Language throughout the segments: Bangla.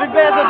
সাবিক ভাই আছে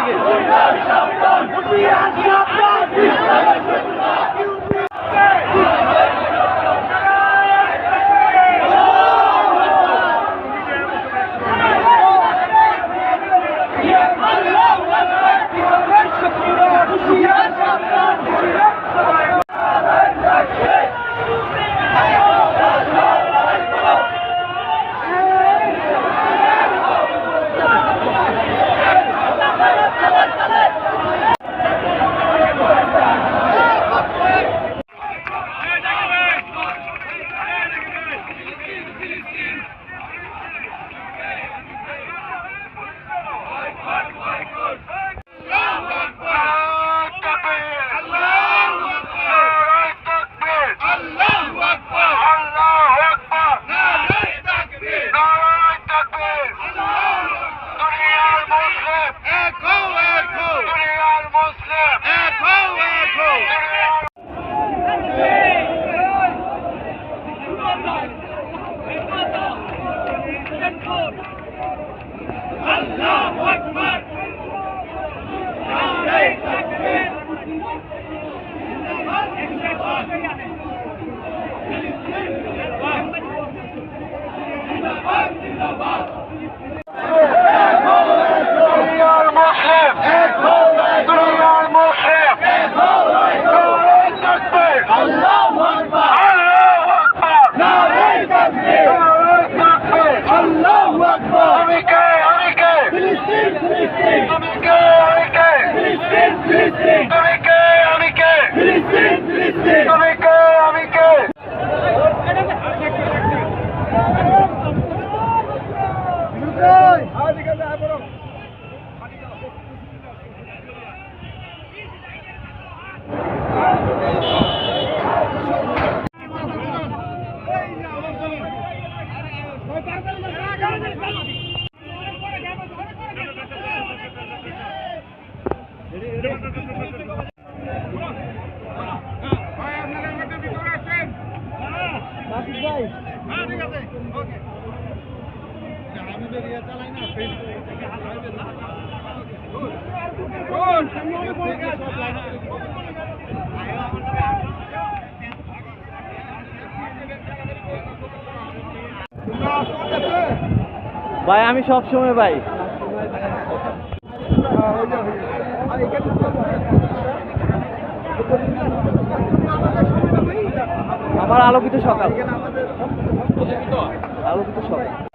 এক yeah চালাই না ভাই আমি সব সময় ভাই। আমার আলোকিত সকাল। আলোকিত সকাল।